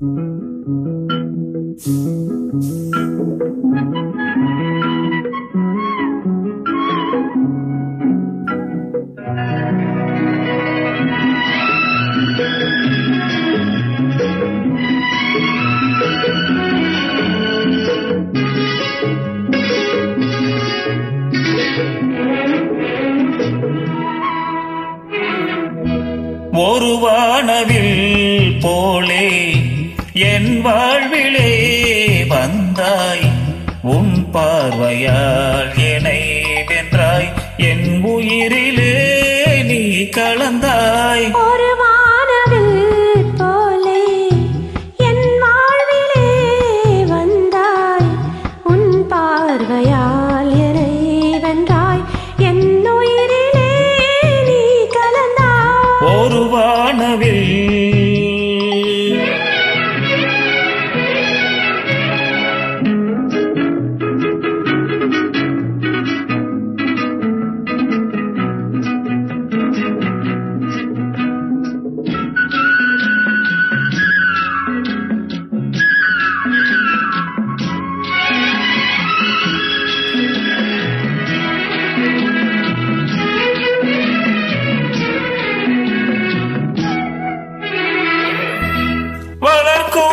ஒரு வானவில் போலே என் வாழ்விலே வந்தாய் உன் பார்வையாள்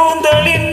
கூந்தலின்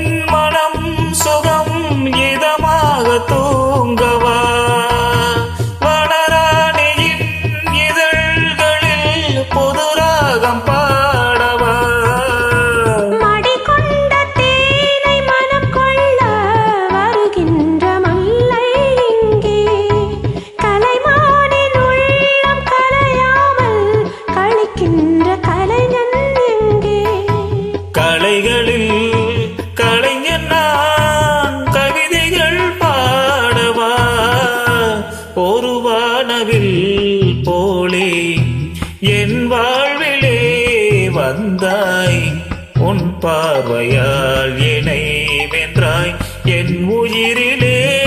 பார்வையால் இணை வென்றாய். என் உயிரிலே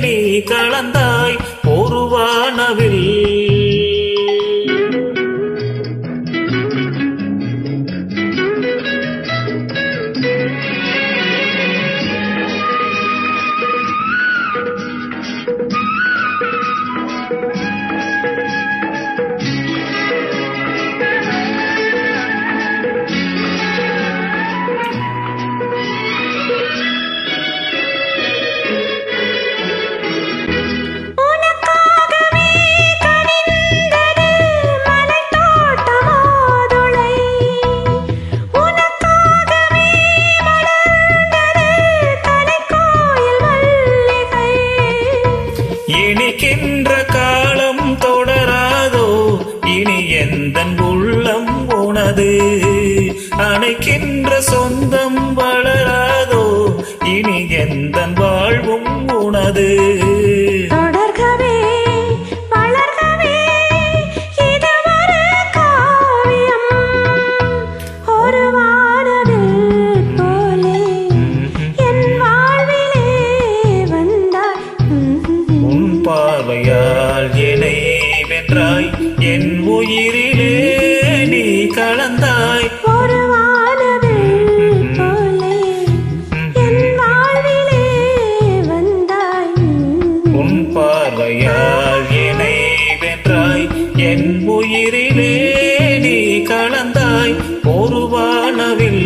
நீ கலந்தாய். ஒரு இனிக்கின்ற காலம் தொடராதோ இனி எந்த உள்ளம் உனது? அணைக்கின்ற சொந்தம் வளராதோ இனி எந்த வாழ்வும் உனது? பார்வையால் என்னை வென்றாய் என் உயிரிலே நீ கலந்தாய். உன் பார்வையால் என்னை வென்றாய் என் உயிரிலே நீ கலந்தாய். ஒரு வானவில்